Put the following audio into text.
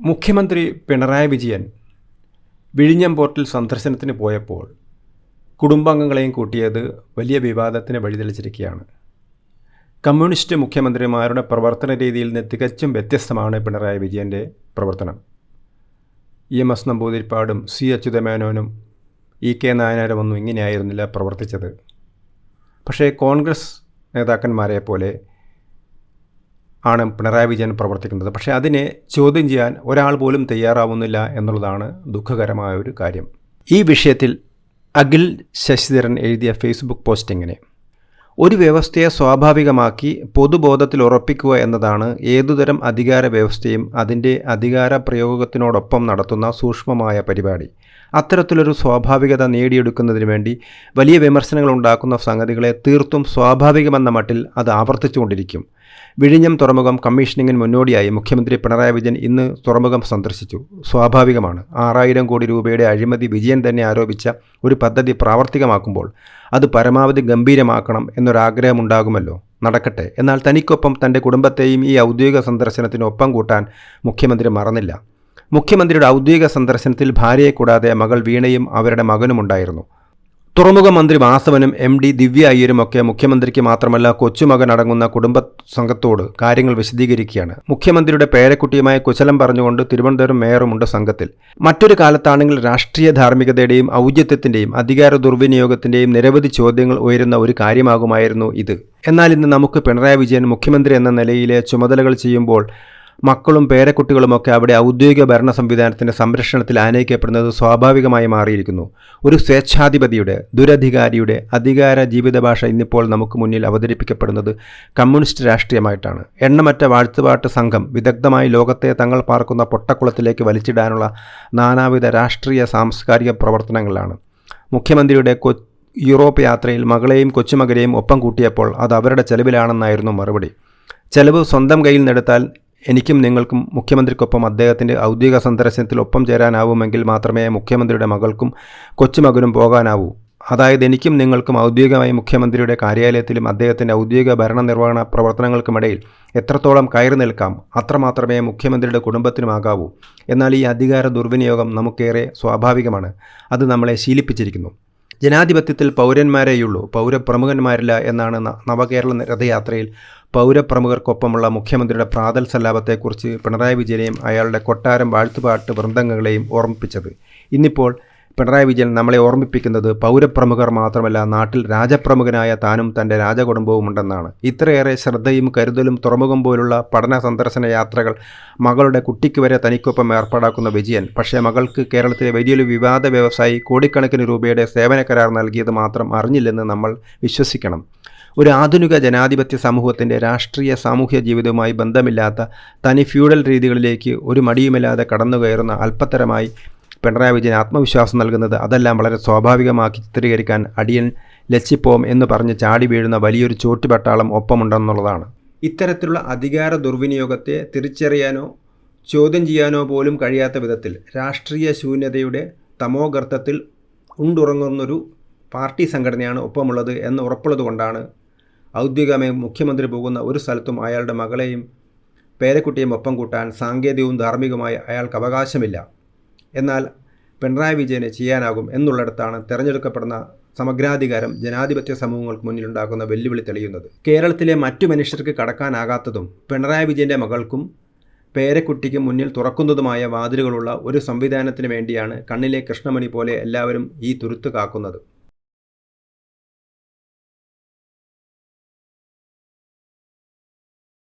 മുഖ്യമന്ത്രി പിണറായി വിജയൻ വിഴിഞ്ഞം പോർട്ടിൽ സന്ദർശനത്തിന് പോയപ്പോൾ കുടുംബാംഗങ്ങളെയും കൂട്ടിയത് വലിയ വിവാദത്തിന് വഴിതെളിച്ചിരിക്കുകയാണ്. കമ്മ്യൂണിസ്റ്റ് മുഖ്യമന്ത്രിമാരുടെ പ്രവർത്തന രീതിയിൽ നിന്ന് തികച്ചും വ്യത്യസ്തമാണ് പിണറായി വിജയന്റെ പ്രവർത്തനം. ഇ എം എസ് നമ്പൂതിരിപ്പാടും സി അച്യുതമേനോനും ഇ കെ നായനാരും ഒന്നും ഇങ്ങനെയായിരുന്നില്ല പ്രവർത്തിച്ചത്. പക്ഷേ കോൺഗ്രസ് നേതാക്കന്മാരെ പോലെ ആണ് പിണറായി വിജയൻ പ്രവർത്തിക്കുന്നത്. പക്ഷേ അതിനെ ചോദ്യം ചെയ്യാൻ ഒരാൾ പോലും തയ്യാറാവുന്നില്ല എന്നുള്ളതാണ് ദുഃഖകരമായ ഒരു കാര്യം. ഈ വിഷയത്തിൽ അഖിൽ ശശിധരൻ എഴുതിയ ഫേസ്ബുക്ക് പോസ്റ്റിങ്ങിനെ ഒരു വ്യവസ്ഥയെ സ്വാഭാവികമാക്കി പൊതുബോധത്തിൽ ഉറപ്പിക്കുക എന്നതാണ് ഏതുതരം അധികാര വ്യവസ്ഥയും അതിന്റെ അധികാര പ്രയോഗത്തിനോടൊപ്പം നടത്തുന്ന സൂക്ഷ്മമായ പരിപാടി. അത്തരത്തിലൊരു സ്വാഭാവികത നേടിയെടുക്കുന്നതിന് വേണ്ടി വലിയ വിമർശനങ്ങൾ ഉണ്ടാക്കുന്ന സംഗതികളെ തീർത്തും സ്വാഭാവികമെന്ന മട്ടിൽ അത് ആവർത്തിച്ചുകൊണ്ടിരിക്കും. വിഴിഞ്ഞം തുറമുഖം കമ്മീഷനിങ്ങിന് മുന്നോടിയായി മുഖ്യമന്ത്രി പിണറായി വിജയൻ ഇന്ന് തുറമുഖം സന്ദർശിച്ചു. സ്വാഭാവികമാണ്. ആറായിരം കോടി രൂപയുടെ അഴിമതി വിജയൻ തന്നെ ആരോപിച്ച ഒരു പദ്ധതി പ്രാവർത്തികമാക്കുമ്പോൾ അത് പരമാവധി ഗംഭീരമാക്കണം എന്നൊരാഗ്രഹമുണ്ടാകുമല്ലോ. നടക്കട്ടെ. എന്നാൽ തനിക്കൊപ്പം തന്റെ കുടുംബത്തെയും ഈ ഔദ്യോഗിക സന്ദർശനത്തിനൊപ്പം കൂട്ടാൻ മുഖ്യമന്ത്രി മറന്നില്ല. മുഖ്യമന്ത്രിയുടെ ഔദ്യോഗിക സന്ദർശനത്തിൽ ഭാര്യയെ കൂടാതെ മകൾ വീണയും അവരുടെ മകനുമുണ്ടായിരുന്നു തുറമുഖ മന്ത്രി വാസവനും എം ഡി ദിവ്യ അയ്യരുമൊക്കെ മുഖ്യമന്ത്രിക്ക് മാത്രമല്ല കൊച്ചുമകൻ അടങ്ങുന്ന കുടുംബ സംഘത്തോട് കാര്യങ്ങൾ വിശദീകരിക്കുകയാണ്. മുഖ്യമന്ത്രിയുടെ പേരക്കുട്ടിയുമായി കുശലം പറഞ്ഞുകൊണ്ട് തിരുവനന്തപുരം മേയറുമുണ്ട് സംഘത്തിൽ. മറ്റൊരു കാലത്താണെങ്കിൽ രാഷ്ട്രീയ ധാർമ്മികതയുടെയും ഔചിത്യത്തിന്റെയും അധികാര ദുർവിനിയോഗത്തിന്റെയും നിരവധി ചോദ്യങ്ങൾ ഉയരുന്ന ഒരു കാര്യമാകുമായിരുന്നു ഇത്. എന്നാൽ ഇന്ന് നമുക്ക് പിണറായി വിജയൻ മുഖ്യമന്ത്രി എന്ന നിലയിലെ ചുമതലകൾ ചെയ്യുമ്പോൾ മക്കളും പേരക്കുട്ടികളുമൊക്കെ അവിടെ ഔദ്യോഗിക ഭരണ സംവിധാനത്തിന്റെ സംരക്ഷണത്തിൽ ആനയിക്കപ്പെടുന്നത് സ്വാഭാവികമായി മാറിയിരിക്കുന്നു. ഒരു സ്വേച്ഛാധിപതിയുടെ ദുരധികാരിയുടെ അധികാര ജീവിത ഭാഷ ഇന്നിപ്പോൾ നമുക്ക് മുന്നിൽ അവതരിപ്പിക്കപ്പെടുന്നത് കമ്മ്യൂണിസ്റ്റ് രാഷ്ട്രീയമായിട്ടാണ്. എണ്ണമറ്റ വാഴ്ത്തുപാട്ട് സംഘം വിദഗ്ധമായി ലോകത്തെ തങ്ങൾ പാർക്കുന്ന പൊട്ടക്കുളത്തിലേക്ക് വലിച്ചിടാനുള്ള നാനാവിധ രാഷ്ട്രീയ സാംസ്കാരിക പ്രവർത്തനങ്ങളാണ് മുഖ്യമന്ത്രിയുടെ കൊ യൂറോപ്പ് യാത്രയിൽ മകളെയും കൊച്ചുമകനെയും ഒപ്പം കൂട്ടിയപ്പോൾ അത് അവരുടെ ചെലവിലാണെന്നായിരുന്നു മറുപടി. ചെലവ് സ്വന്തം കയ്യിൽ നിന്നെടുത്താൽ എനിക്കും നിങ്ങൾക്കും മുഖ്യമന്ത്രിക്കൊപ്പം അദ്ദേഹത്തിന്റെ ഔദ്യോഗിക സന്ദർശനത്തിൽ ഒപ്പം ചേരാനാവുമെങ്കിൽ മാത്രമേ മുഖ്യമന്ത്രിയുടെ മകൾക്കും കൊച്ചുമകനും പോകാനാവൂ. അതായത് എനിക്കും നിങ്ങൾക്കും ഔദ്യോഗികമായി മുഖ്യമന്ത്രിയുടെ കാര്യാലയത്തിലും അദ്ദേഹത്തിന്റെ ഔദ്യോഗിക ഭരണനിർവഹണ പ്രവർത്തനങ്ങൾക്കുമിടയിൽ എത്രത്തോളം കയറി നിൽക്കാം അത്രമാത്രമേ മുഖ്യമന്ത്രിയുടെ കുടുംബത്തിനുമാകാവൂ. എന്നാൽ ഈ അധികാര ദുർവിനിയോഗം നമുക്കേറെ സ്വാഭാവികമാണ്. അത് നമ്മളെ ശീലിപ്പിച്ചിരിക്കുന്നു. ജനാധിപത്യത്തിൽ പൗരന്മാരേയുള്ളൂ പൗരപ്രമുഖന്മാരില്ല എന്നാണ് നവകേരള രഥയാത്രയിൽ പൗരപ്രമുഖർക്കൊപ്പമുള്ള മുഖ്യമന്ത്രിയുടെ പ്രാതൽ സല്ലാപത്തെക്കുറിച്ച് പിണറായി വിജയനെയും അയാളുടെ കൊട്ടാരം വാഴ്ത്തുപാട്ട് വൃന്ദങ്ങളെയും ഓർമ്മിപ്പിച്ചത്. ഇന്നിപ്പോൾ പിണറായി വിജയൻ നമ്മളെ ഓർമ്മിപ്പിക്കുന്നത് പൗരപ്രമുഖർ മാത്രമല്ല നാട്ടിൽ രാജപ്രമുഖനായ താനും തന്റെ രാജകുടുംബവും ഉണ്ടെന്നാണ് ഇത്രയേറെ ശ്രദ്ധയും കരുതലും തുറമുഖം പോലുള്ള പഠന സന്ദർശന യാത്രകൾ മകളുടെ കുട്ടിക്ക് വരെ തനിക്കൊപ്പം ഏർപ്പാടാക്കുന്ന വിജയൻ പക്ഷേ മകൾക്ക് കേരളത്തിലെ വലിയൊരു വിവാദ വ്യവസായി കോടിക്കണക്കിന് രൂപയുടെ സേവന കരാർ നൽകിയത് മാത്രം അറിഞ്ഞില്ലെന്ന് നമ്മൾ വിശ്വസിക്കണം. ഒരു ആധുനിക ജനാധിപത്യ സമൂഹത്തിന്റെ രാഷ്ട്രീയ സാമൂഹ്യ ജീവിതവുമായി ബന്ധമില്ലാത്ത തനി ഫ്യൂഡൽ രീതികളിലേക്ക് ഒരു മടിയുമില്ലാതെ കടന്നുകയറുന്ന അല്പത്തരമായി പിണറായി വിജയൻ ആത്മവിശ്വാസം നൽകുന്നത് അതെല്ലാം വളരെ സ്വാഭാവികമാക്കി ചിത്രീകരിക്കാൻ അടിയൻ ലച്ചിപ്പോം എന്ന് പറഞ്ഞ് ചാടി വീഴുന്ന വലിയൊരു ചോട്ടുപട്ടാളം ഒപ്പമുണ്ടെന്നുള്ളതാണ്. ഇത്തരത്തിലുള്ള അധികാര ദുർവിനിയോഗത്തെ തിരിച്ചറിയാനോ ചോദ്യം ചെയ്യാനോ പോലും കഴിയാത്ത വിധത്തിൽ രാഷ്ട്രീയ ശൂന്യതയുടെ തമോഗർത്തത്തിൽ ഉണ്ടുറങ്ങുന്നൊരു പാർട്ടി സംഘടനയാണ് ഒപ്പമുള്ളത് എന്ന് ഉറപ്പുള്ളതുകൊണ്ടാണ് ഔദ്യോഗികമായി മുഖ്യമന്ത്രി പോകുന്ന ഒരു സ്ഥലത്തും അയാളുടെ മകളെയും പേരക്കുട്ടിയും ഒപ്പം കൂട്ടാൻ സാങ്കേതികവും ധാർമ്മികവുമായി അയാൾക്ക് അവകാശമില്ല. എന്നാൽ പിണറായി വിജയന് ചെയ്യാനാകും എന്നുള്ളിടത്താണ് തിരഞ്ഞെടുക്കപ്പെടുന്ന സമഗ്രാധികാരം ജനാധിപത്യ സമൂഹങ്ങൾക്ക് മുന്നിലുണ്ടാക്കുന്ന വെല്ലുവിളി തെളിയുന്നത്. കേരളത്തിലെ മറ്റു മനുഷ്യർക്ക് കടക്കാനാകാത്തതും പിണറായി വിജയന്റെ മകൾക്കും പേരക്കുട്ടിക്കും മുന്നിൽ തുറക്കുന്നതുമായ വാതിലുകളുള്ള ഒരു സംവിധാനത്തിന് വേണ്ടിയാണ് കണ്ണിലെ കൃഷ്ണമണി പോലെ എല്ലാവരും ഈ തുരുത്ത് കാക്കുന്നത്.